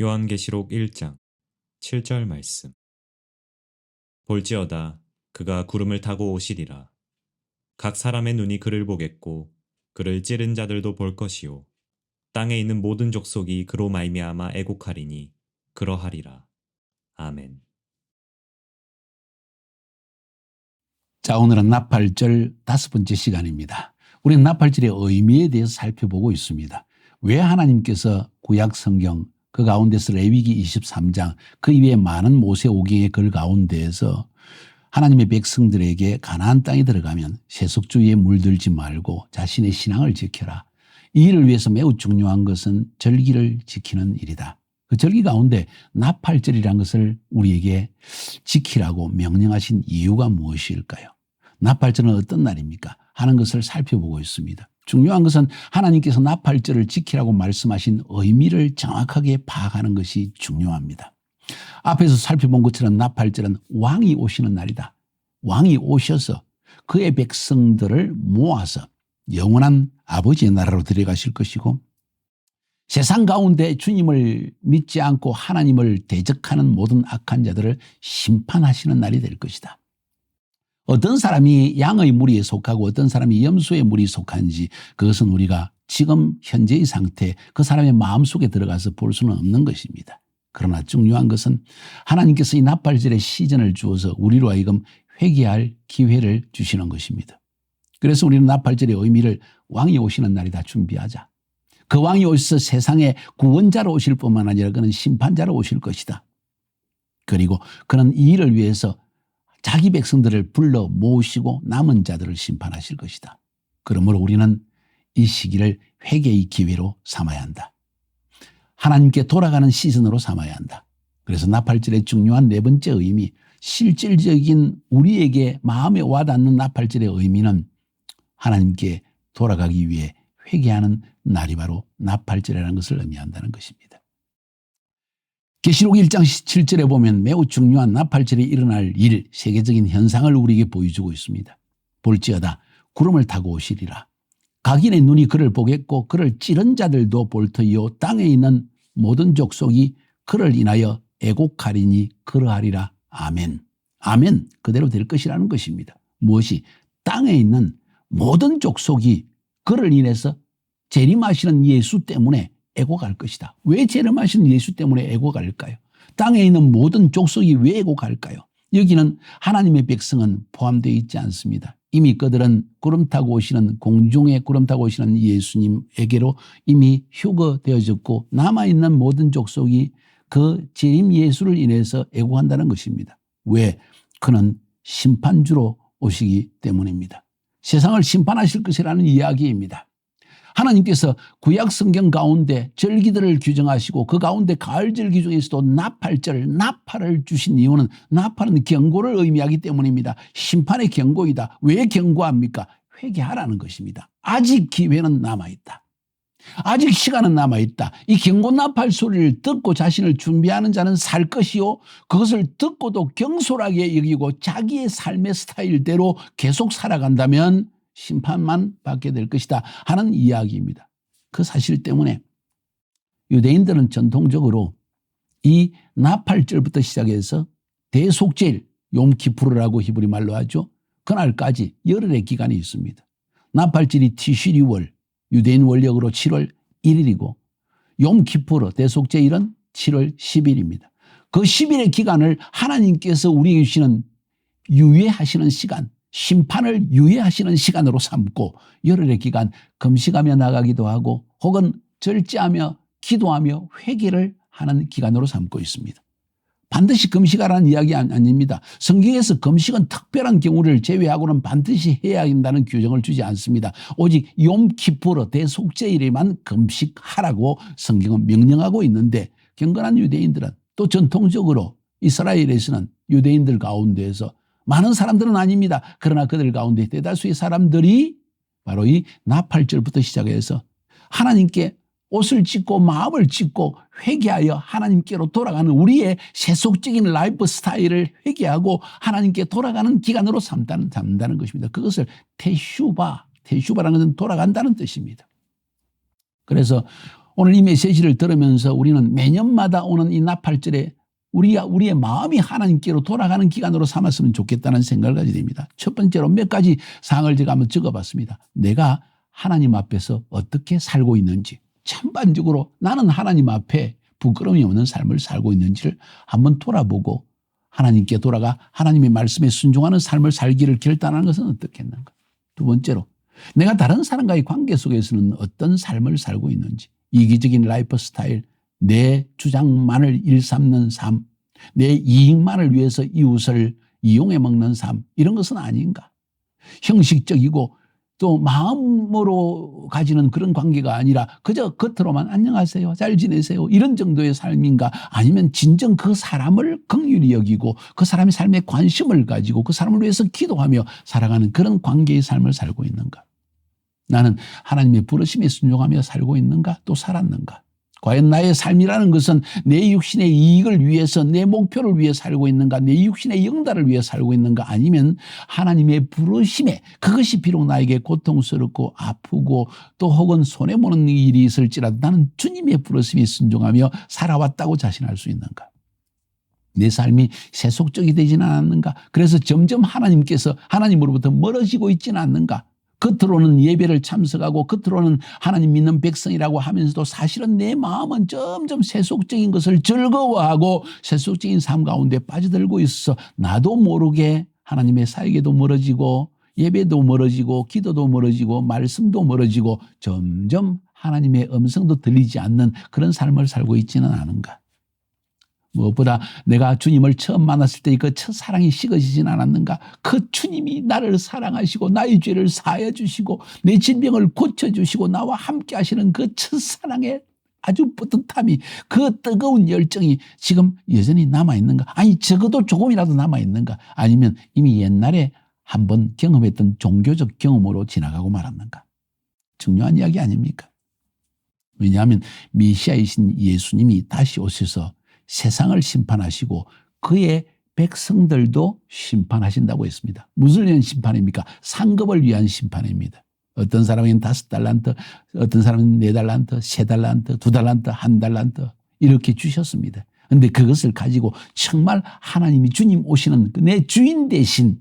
요한계시록 1장 7절 말씀. 볼지어다 그가 구름을 타고 오시리라. 각 사람의 눈이 그를 보겠고 그를 찌른 자들도 볼 것이요. 땅에 있는 모든 족속이 그로 말미암아 애곡하리니 그러하리라. 아멘. 자, 오늘은 나팔절 다섯 번째 시간입니다. 우리는 나팔절의 의미에 대해서 살펴보고 있습니다. 왜 하나님께서 구약 성경 그 가운데서 레위기 23장 그 이외에 많은 모세 오경의 글 가운데에서 하나님의 백성들에게 가나안 땅에 들어가면 세속주의에 물들지 말고 자신의 신앙을 지켜라. 이 일을 위해서 매우 중요한 것은 절기를 지키는 일이다. 그 절기 가운데 나팔절이라는 것을 우리에게 지키라고 명령하신 이유가 무엇일까요? 나팔절은 어떤 날입니까? 하는 것을 살펴보고 있습니다. 중요한 것은 하나님께서 나팔절을 지키라고 말씀하신 의미를 정확하게 파악하는 것이 중요합니다. 앞에서 살펴본 것처럼 나팔절은 왕이 오시는 날이다. 왕이 오셔서 그의 백성들을 모아서 영원한 아버지의 나라로 들어가실 것이고 세상 가운데 주님을 믿지 않고 하나님을 대적하는 모든 악한 자들을 심판하시는 날이 될 것이다. 어떤 사람이 양의 무리에 속하고 어떤 사람이 염소의 무리에 속한지 그것은 우리가 지금 현재의 상태 그 사람의 마음속에 들어가서 볼 수는 없는 것입니다. 그러나 중요한 것은 하나님께서 이 나팔절의 시즌을 주어서 우리로 하여금 회개할 기회를 주시는 것입니다. 그래서 우리는 나팔절의 의미를 왕이 오시는 날이 다 준비하자. 그 왕이 오셔서 세상에 구원자로 오실 뿐만 아니라 그는 심판자로 오실 것이다. 그리고 그는 이 일을 위해서 자기 백성들을 불러 모으시고 남은 자들을 심판하실 것이다. 그러므로 우리는 이 시기를 회개의 기회로 삼아야 한다. 하나님께 돌아가는 시즌으로 삼아야 한다. 그래서 나팔절의 중요한 네 번째 의미, 실질적인 우리에게 마음에 와닿는 나팔절의 의미는 하나님께 돌아가기 위해 회개하는 날이 바로 나팔절이라는 것을 의미한다는 것입니다. 계시록 1장 7절에 보면 매우 중요한 나팔절이 일어날 일, 세계적인 현상을 우리에게 보여주고 있습니다. 볼지어다 구름을 타고 오시리라. 각인의 눈이 그를 보겠고 그를 찌른 자들도 볼 터이요 땅에 있는 모든 족속이 그를 인하여 애곡하리니 그러하리라. 아멘. 아멘. 그대로 될 것이라는 것입니다. 무엇이? 땅에 있는 모든 족속이 그를 인해서 재림하시는 예수 때문에 애고갈 것이다. 왜 재림하시는 예수 때문에 애고갈까요? 땅에 있는 모든 족속이 왜 애고갈까요? 여기는 하나님의 백성은 포함되어 있지 않습니다. 이미 그들은 구름 타고 오시는 공중에 구름 타고 오시는 예수님에게로 이미 휴거되어졌고 남아있는 모든 족속이 그 재림 예수를 인해서 애고한다는 것입니다. 왜? 그는 심판주로 오시기 때문입니다. 세상을 심판하실 것이라는 이야기입니다. 하나님께서 구약 성경 가운데 절기들을 규정하시고 그 가운데 가을 절기 중에서도 나팔절, 나팔을 주신 이유는 나팔은 경고를 의미하기 때문입니다. 심판의 경고이다. 왜 경고합니까? 회개하라는 것입니다. 아직 기회는 남아있다. 아직 시간은 남아있다. 이 경고 나팔 소리를 듣고 자신을 준비하는 자는 살 것이요. 그것을 듣고도 경솔하게 여기고 자기의 삶의 스타일대로 계속 살아간다면 심판만 받게 될 것이다 하는 이야기입니다. 그 사실 때문에 유대인들은 전통적으로 이 나팔절부터 시작해서 대속제일 욤키푸르라고 히브리 말로 하죠. 그날까지 열흘의 기간이 있습니다. 나팔절이 티슈리월 유대인 원력으로 7월 1일이고 욤키푸르 대속제일은 7월 10일입니다. 그 10일의 기간을 하나님께서 우리에게 주시는 유예하시는 시간 심판을 유예하시는 시간으로 삼고 열흘의 기간 금식하며 나가기도 하고 혹은 절제하며 기도하며 회개를 하는 기간으로 삼고 있습니다. 반드시 금식하라는 이야기 아닙니다. 성경에서 금식은 특별한 경우를 제외하고는 반드시 해야 한다는 규정을 주지 않습니다. 오직 욤키푸르 대속제일에만 금식하라고 성경은 명령하고 있는데 경건한 유대인들은 또 전통적으로 이스라엘에서는 유대인들 가운데에서 많은 사람들은 아닙니다. 그러나 그들 가운데 대다수의 사람들이 바로 이 나팔절부터 시작해서 하나님께 옷을 찢고 마음을 찢고 회개하여 하나님께로 돌아가는 우리의 세속적인 라이프 스타일을 회개하고 하나님께 돌아가는 기간으로 삼다는, 삼다는 것입니다. 그것을 테슈바, 테슈바라는 것은 돌아간다는 뜻입니다. 그래서 오늘 이 메시지를 들으면서 우리는 매년마다 오는 이 나팔절에 우리가 우리의 마음이 하나님께로 돌아가는 기간으로 삼았으면 좋겠다는 생각을 가지게 됩니다. 첫 번째로 몇 가지 사항을 제가 한번 적어봤습니다. 내가 하나님 앞에서 어떻게 살고 있는지 전반적으로 나는 하나님 앞에 부끄러움이 없는 삶을 살고 있는지를 한번 돌아보고 하나님께 돌아가 하나님의 말씀에 순종하는 삶을 살기를 결단하는 것은 어떻겠는가. 두 번째로 내가 다른 사람과의 관계 속에서는 어떤 삶을 살고 있는지 이기적인 라이프 스타일 내 주장만을 일삼는 삶, 내 이익만을 위해서 이웃을 이용해 먹는 삶, 이런 것은 아닌가. 형식적이고 또 마음으로 가지는 그런 관계가 아니라 그저 겉으로만 안녕하세요, 잘 지내세요, 이런 정도의 삶인가 아니면 진정 그 사람을 긍휼히 여기고 그 사람의 삶에 관심을 가지고 그 사람을 위해서 기도하며 살아가는 그런 관계의 삶을 살고 있는가. 나는 하나님의 부르심에 순종하며 살고 있는가 또 살았는가. 과연 나의 삶이라는 것은 내 육신의 이익을 위해서 내 목표를 위해 살고 있는가 내 육신의 영달을 위해 살고 있는가 아니면 하나님의 부르심에 그것이 비록 나에게 고통스럽고 아프고 또 혹은 손해보는 일이 있을지라도 나는 주님의 부르심에 순종하며 살아왔다고 자신할 수 있는가? 내 삶이 세속적이 되지는 않았는가? 그래서 점점 하나님께서 하나님으로부터 멀어지고 있지는 않는가 겉으로는 예배를 참석하고 겉으로는 하나님 믿는 백성이라고 하면서도 사실은 내 마음은 점점 세속적인 것을 즐거워하고 세속적인 삶 가운데 빠져들고 있어 나도 모르게 하나님의 사역에도 멀어지고 예배도 멀어지고 기도도 멀어지고 말씀도 멀어지고 점점 하나님의 음성도 들리지 않는 그런 삶을 살고 있지는 않은가. 무엇보다 내가 주님을 처음 만났을 때 그 첫 사랑이 식어지진 않았는가? 그 주님이 나를 사랑하시고 나의 죄를 사해 주시고 내 질병을 고쳐 주시고 나와 함께 하시는 그 첫 사랑의 아주 뿌듯함이 그 뜨거운 열정이 지금 여전히 남아 있는가? 아니 적어도 조금이라도 남아 있는가? 아니면 이미 옛날에 한번 경험했던 종교적 경험으로 지나가고 말았는가? 중요한 이야기 아닙니까? 왜냐하면 메시아이신 예수님이 다시 오셔서 세상을 심판하시고 그의 백성들도 심판하신다고 했습니다. 무슨 위한 심판입니까? 상급을 위한 심판입니다. 어떤 사람은 다섯 달란트, 어떤 사람은 네 달란트, 세 달란트, 두 달란트, 한 달란트 이렇게 주셨습니다. 그런데 그것을 가지고 정말 하나님이 주님 오시는 내 주인 대신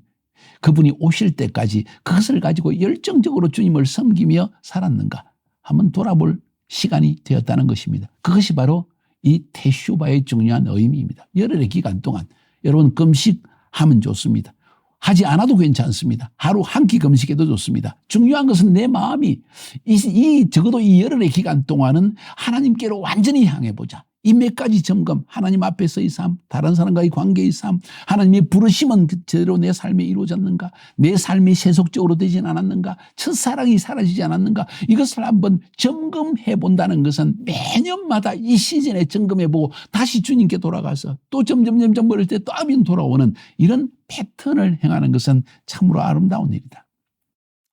그분이 오실 때까지 그것을 가지고 열정적으로 주님을 섬기며 살았는가 한번 돌아볼 시간이 되었다는 것입니다. 그것이 바로 이 테슈바의 중요한 의미입니다. 열흘의 기간 동안 여러분 금식하면 좋습니다. 하지 않아도 괜찮습니다. 하루 한 끼 금식해도 좋습니다. 중요한 것은 내 마음이 이, 이 적어도 이 열흘의 기간 동안은 하나님께로 완전히 향해 보자. 이몇 가지 점검, 하나님 앞에서의 삶, 다른 사람과의 관계의 삶, 하나님의 부르심은 제대로 내 삶에 이루어졌는가, 내 삶이 세속적으로 되진 않았는가, 첫사랑이 사라지지 않았는가, 이것을 한번 점검해 본다는 것은 매년마다 이 시즌에 점검해 보고 다시 주님께 돌아가서 또 점점 점점 멀을 때또 한번 돌아오는 이런 패턴을 행하는 것은 참으로 아름다운 일이다.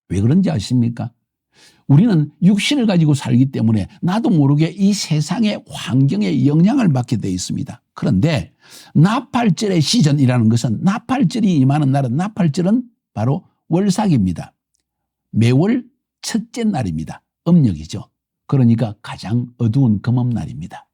왜 그런지 아십니까? 우리는 육신을 가지고 살기 때문에 나도 모르게 이 세상의 환경에 영향을 받게 되어 있습니다. 그런데 나팔절의 시즌이라는 것은 나팔절이 임하는 날은 나팔절은 바로 월삭입니다. 매월 첫째 날입니다. 음력이죠. 그러니까 가장 어두운 금음날입니다.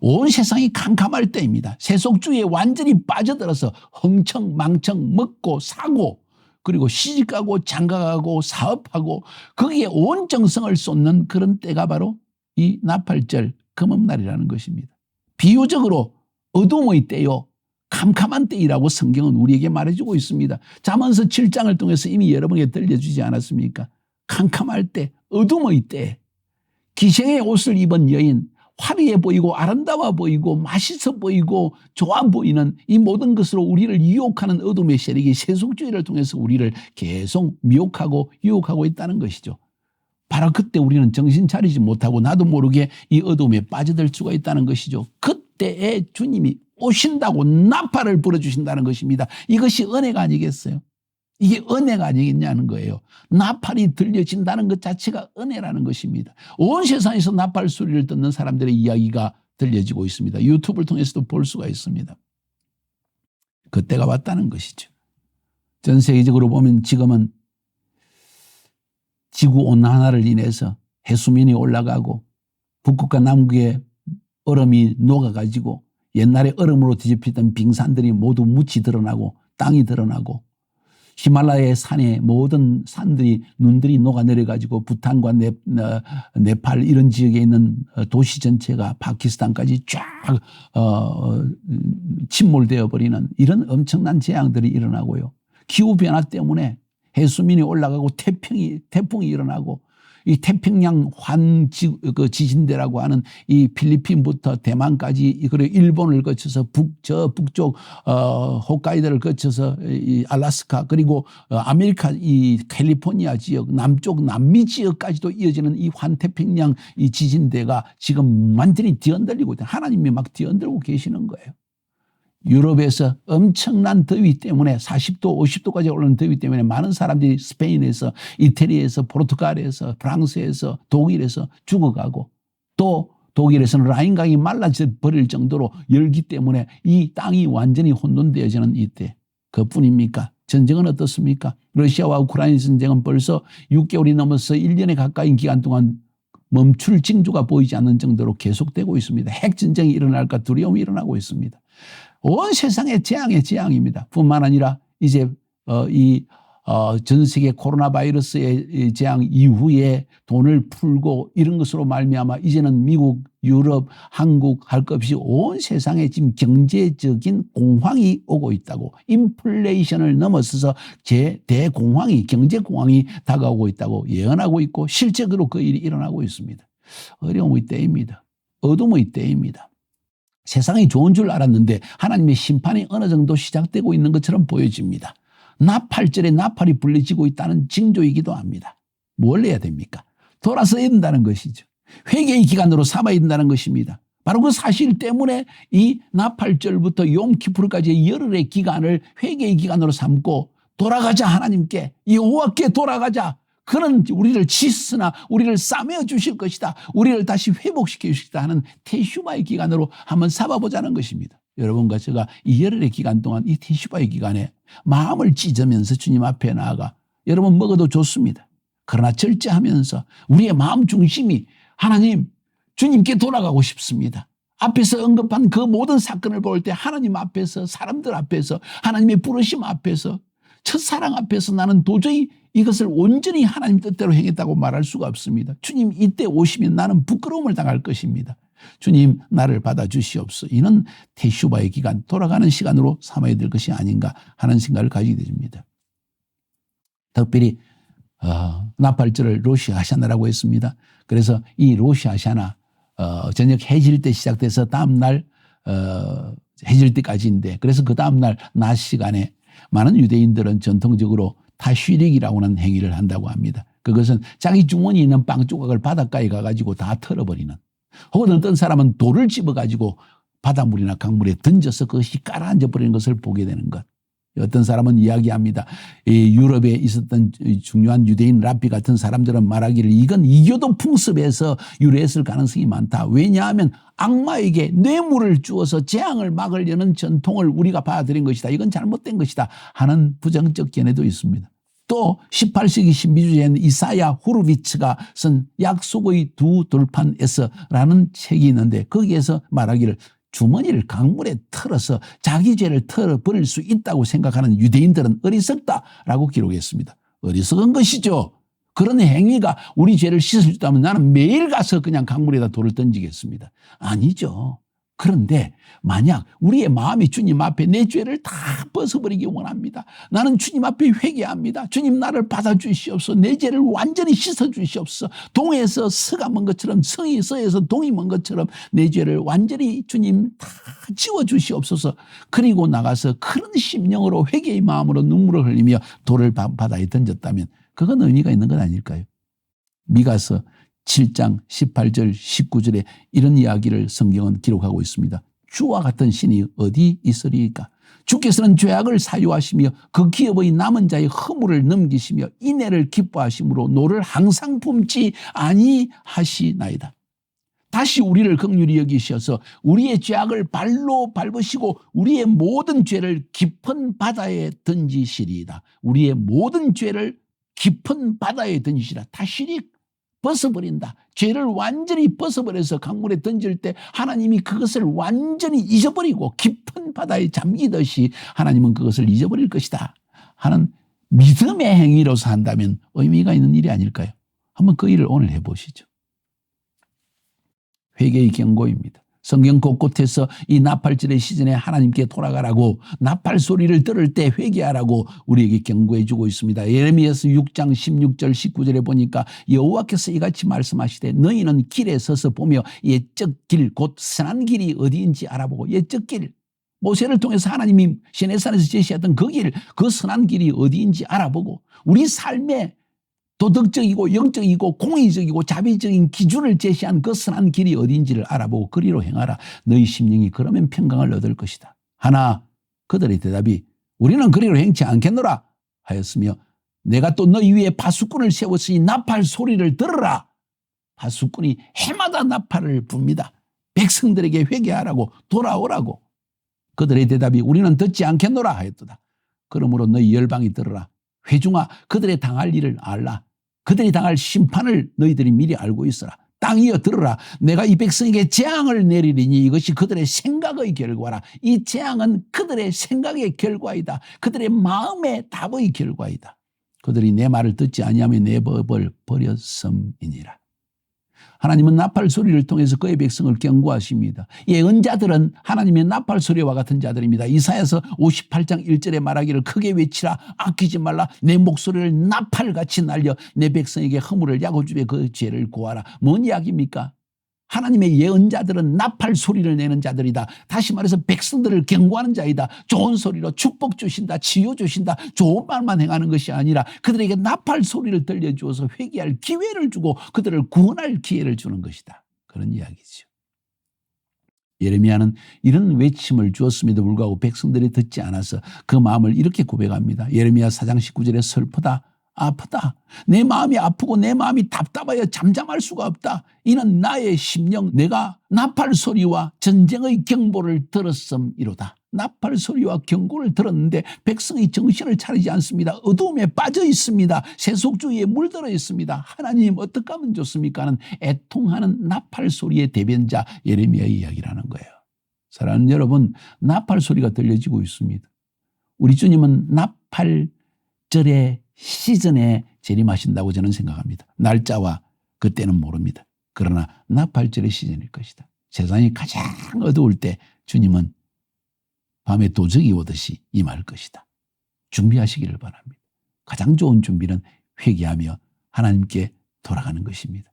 온 세상이 캄캄할 때입니다. 세속주의에 완전히 빠져들어서 흥청망청 먹고 사고 그리고 시집가고 장가가고 사업하고 거기에 온 정성을 쏟는 그런 때가 바로 이 나팔절 금음날이라는 것입니다. 비유적으로 어둠의 때요. 캄캄한 때이라고 성경은 우리에게 말해주고 있습니다. 자언서 7장을 통해서 이미 여러분에게 들려주지 않았습니까? 캄캄할 때, 어둠의 때, 기생의 옷을 입은 여인, 화려해 보이고 아름다워 보이고 맛있어 보이고 좋아 보이는 이 모든 것으로 우리를 유혹하는 어둠의 세력이 세속주의를 통해서 우리를 계속 미혹하고 유혹하고 있다는 것이죠. 바로 그때 우리는 정신 차리지 못하고 나도 모르게 이 어둠에 빠져들 수가 있다는 것이죠. 그때에 주님이 오신다고 나팔을 불어주신다는 것입니다. 이것이 은혜가 아니겠어요? 이게 은혜가 아니겠냐는 거예요. 나팔이 들려진다는 것 자체가 은혜라는 것입니다. 온 세상에서 나팔 소리를 듣는 사람들의 이야기가 들려지고 있습니다. 유튜브를 통해서도 볼 수가 있습니다. 그때가 왔다는 것이죠. 전 세계적으로 보면 지금은 지구 온난화를 인해서 해수면이 올라가고 북극과 남극의 얼음이 녹아가지고 옛날에 얼음으로 뒤집히던 빙산들이 모두 묻이 드러나고 땅이 드러나고 히말라야의 산에 모든 산들이 눈들이 녹아내려가지고 부탄과 네, 어, 네팔 이런 지역에 있는 어, 도시 전체가 파키스탄까지 쫙 어, 침몰되어 버리는 이런 엄청난 재앙들이 일어나고요. 기후 변화 때문에 해수면이 올라가고 태평이 태풍이 일어나고 이 태평양 환지 그 지진대라고 하는 이 필리핀부터 대만까지 그리고 일본을 거쳐서 북저 북쪽 어 홋카이도를 거쳐서 이 알라스카 그리고 어, 아메리카 이 캘리포니아 지역 남쪽 남미 지역까지도 이어지는 이 환태평양 이 지진대가 지금 완전히 뒤흔들리고 있다. 하나님이 막 뒤흔들고 계시는 거예요. 유럽에서 엄청난 더위 때문에 40도, 50도까지 오르는 더위 때문에 많은 사람들이 스페인에서, 이태리에서, 포르투갈에서, 프랑스에서, 독일에서 죽어가고 또 독일에서는 라인강이 말라져 버릴 정도로 열기 때문에 이 땅이 완전히 혼돈되어지는 이때 그뿐입니까? 전쟁은 어떻습니까? 러시아와 우크라이나 전쟁은 벌써 6개월이 넘어서 1년에 가까이 기간 동안 멈출 징조가 보이지 않는 정도로 계속되고 있습니다. 핵전쟁이 일어날까 두려움이 일어나고 있습니다. 온 세상의 재앙의 재앙입니다. 뿐만 아니라 이제 어, 이 어, 전 세계 코로나 바이러스의 재앙 이후에 돈을 풀고 이런 것으로 말미암아 이제는 미국, 유럽, 한국 할 것 없이 온 세상에 지금 경제적인 공황이 오고 있다고 인플레이션을 넘어서서 제 대공황이 경제 공황이 다가오고 있다고 예언하고 있고 실제로 그 일이 일어나고 있습니다. 어려움의 때입니다. 어둠의 때입니다. 세상이 좋은 줄 알았는데 하나님의 심판이 어느 정도 시작되고 있는 것처럼 보여집니다. 나팔절에 나팔이 불려지고 있다는 징조이기도 합니다. 뭘 해야 됩니까? 돌아서야 된다는 것이죠. 회개의 기간으로 삼아야 된다는 것입니다. 바로 그 사실 때문에 이 나팔절부터 용키푸르까지의 열흘의 기간을 회개의 기간으로 삼고 돌아가자 하나님께 여호와께 돌아가자 그는 우리를 치스나 우리를 싸매어 주실 것이다. 우리를 다시 회복시켜 주시다 하는 테슈바의 기간으로 한번 삼아보자는 것입니다. 여러분과 제가 이 열흘의 기간 동안 이 테슈바의 기간에 마음을 찢으면서 주님 앞에 나아가 여러분 먹어도 좋습니다. 그러나 절제하면서 우리의 마음 중심이 하나님 주님께 돌아가고 싶습니다. 앞에서 언급한 그 모든 사건을 볼 때 하나님 앞에서 사람들 앞에서 하나님의 부르심 앞에서 첫사랑 앞에서 나는 도저히 이것을 온전히 하나님 뜻대로 행했다고 말할 수가 없습니다. 주님 이때 오시면 나는 부끄러움을 당할 것입니다. 주님 나를 받아주시옵소. 이는 테슈바의 기간 돌아가는 시간으로 삼아야 될 것이 아닌가 하는 생각을 가지게 됩니다. 특별히 어, 나팔절을 로시아샤나라고 했습니다. 그래서 이 로시아샤나 어, 저녁 해질 때 시작돼서 다음 날 어, 해질 때까지인데 그래서 그 다음 날 낮 시간에 많은 유대인들은 전통적으로 타쉬릭이라고 하는 행위를 한다고 합니다. 그것은 자기 주머니에 있는 빵 조각을 바닷가에 가가지고 다 털어버리는 혹은 어떤 사람은 돌을 집어가지고 바닷물이나 강물에 던져서 그것이 깔아앉아 버리는 것을 보게 되는 것. 어떤 사람은 이야기합니다. 이 유럽에 있었던 중요한 유대인 랍비 같은 사람들은 말하기를 이건 이교도 풍습에서 유래했을 가능성이 많다. 왜냐하면 악마에게 뇌물을 주어서 재앙을 막으려는 전통을 우리가 받아들인 것이다. 이건 잘못된 것이다. 하는 부정적 견해도 있습니다. 또 18세기 신비주의인 이사야 후르비츠가 쓴 약속의 두 돌판에서라는 책이 있는데 거기에서 말하기를 주머니를 강물에 털어서 자기 죄를 털어버릴 수 있다고 생각하는 유대인들은 어리석다라고 기록했습니다. 어리석은 것이죠. 그런 행위가 우리 죄를 씻을 수 있다면 나는 매일 가서 그냥 강물에다 돌을 던지겠습니다. 아니죠. 그런데 만약 우리의 마음이 주님 앞에 내 죄를 다 벗어버리기 원합니다. 나는 주님 앞에 회개합니다. 주님 나를 받아주시옵소. 내 죄를 완전히 씻어주시옵소. 동에서 서가 먼 것처럼 성이 서에서 동이 먼 것처럼 내 죄를 완전히 주님 다 지워주시옵소서. 그리고 나가서 그런 심령으로 회개의 마음으로 눈물을 흘리며 돌을 바다에 던졌다면 그건 의미가 있는 건 아닐까요? 미가서 7장 18절 19절에 이런 이야기를 성경은 기록하고 있습니다. 주와 같은 신이 어디 있으리까? 주께서는 죄악을 사유하시며 그 기업의 남은 자의 허물을 넘기시며 인애를 기뻐하심으로 노를 항상 품지 아니하시나이다. 다시 우리를 극률히 여기셔서 우리의 죄악을 발로 밟으시고 우리의 모든 죄를 깊은 바다에 던지시리이다. 우리의 모든 죄를 깊은 바다에 던지시라. 다시리 벗어버린다. 죄를 완전히 벗어버려서 강물에 던질 때 하나님이 그것을 완전히 잊어버리고 깊은 바다에 잠기듯이 하나님은 그것을 잊어버릴 것이다. 하는 믿음의 행위로서 한다면 의미가 있는 일이 아닐까요? 한번 그 일을 오늘 해보시죠. 회개의 경고입니다. 성경 곳곳에서 이 나팔절의 시즌에 하나님께 돌아가라고 나팔 소리를 들을 때 회개하라고 우리에게 경고해 주고 있습니다. 예레미야서 6장 16절 19절에 보니까 여호와께서 이같이 말씀하시되 너희는 길에 서서 보며 옛적 길 곧 선한 길이 어디인지 알아보고 옛적 길 모세를 통해서 하나님이 시내산에서 제시했던 그 길, 그 선한 길이 어디인지 알아보고 우리 삶에 도덕적이고 영적이고 공의적이고 자비적인 기준을 제시한 그 선한 길이 어디인지를 알아보고 그리로 행하라. 너희 심령이 그러면 평강을 얻을 것이다. 하나 그들의 대답이 우리는 그리로 행치 않겠노라 하였으며 내가 또 너희 위에 파수꾼을 세웠으니 나팔 소리를 들으라. 파수꾼이 해마다 나팔을 붑니다. 백성들에게 회개하라고 돌아오라고. 그들의 대답이 우리는 듣지 않겠노라 하였도다. 그러므로 너희 열방이 들으라. 회중아 그들의 당할 일을 알라. 그들이 당할 심판을 너희들이 미리 알고 있어라. 땅이여 들으라. 내가 이 백성에게 재앙을 내리리니 이것이 그들의 생각의 결과라. 이 재앙은 그들의 생각의 결과이다. 그들의 마음의 답의 결과이다. 그들이 내 말을 듣지 아니하며 내 법을 버렸음이니라. 하나님은 나팔 소리를 통해서 그의 백성을 경고하십니다. 예언자들은 하나님의 나팔 소리와 같은 자들입니다. 이사야서 58장 1절에 말하기를 크게 외치라 아끼지 말라 내 목소리를 나팔같이 날려 내 백성에게 허물을 야고집에 그 죄를 고하라. 뭔 이야기입니까? 하나님의 예언자들은 나팔 소리를 내는 자들이다. 다시 말해서 백성들을 경고하는 자이다. 좋은 소리로 축복 주신다. 치유 주신다. 좋은 말만 행하는 것이 아니라 그들에게 나팔 소리를 들려주어서 회개할 기회를 주고 그들을 구원할 기회를 주는 것이다. 그런 이야기죠. 예레미야는 이런 외침을 주었음에도 불구하고 백성들이 듣지 않아서 그 마음을 이렇게 고백합니다. 예레미야 4장 19절에 슬프다. 아프다. 내 마음이 아프고 내 마음이 답답하여 잠잠할 수가 없다. 이는 나의 심령 내가 나팔 소리와 전쟁의 경보를 들었음이로다. 나팔 소리와 경고를 들었는데 백성이 정신을 차리지 않습니다. 어두움에 빠져 있습니다. 세속주의에 물들어 있습니다. 하나님 어떻게 하면 좋습니까? 하는 애통하는 나팔 소리의 대변자 예레미야의 이야기라는 거예요. 사랑하는 여러분, 나팔 소리가 들려지고 있습니다. 우리 주님은 나팔절의 시즌에 재림하신다고 저는 생각합니다. 날짜와 그때는 모릅니다. 그러나 나팔절의 시즌일 것이다. 세상이 가장 어두울 때 주님은 밤에 도적이 오듯이 임할 것이다. 준비하시기를 바랍니다. 가장 좋은 준비는 회개하며 하나님께 돌아가는 것입니다.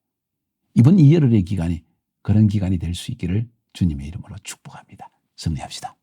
이번 2열의 기간이 그런 기간이 될 수 있기를 주님의 이름으로 축복합니다. 승리합시다.